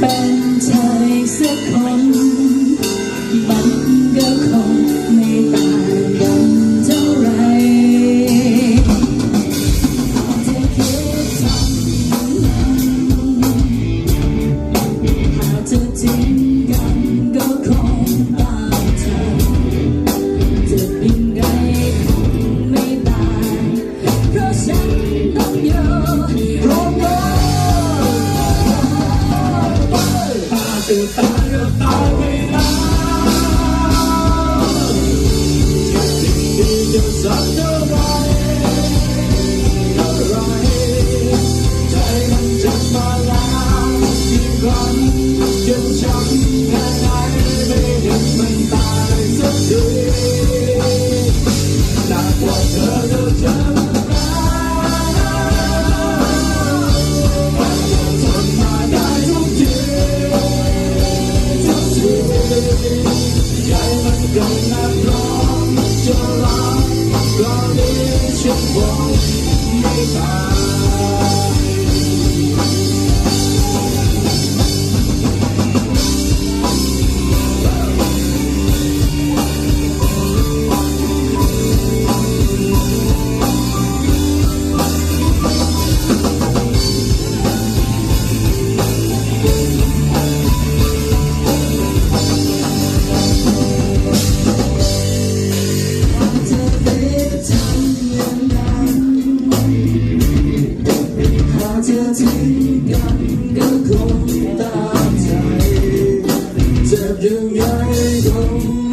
เป็นใจสักคน จะตายก็ตายไปแล้วจะสิ่งดีจะสักเท่า Yeah, but don't have long, much too. ที่ยังก็คงตามใจเจ็บยังไงคง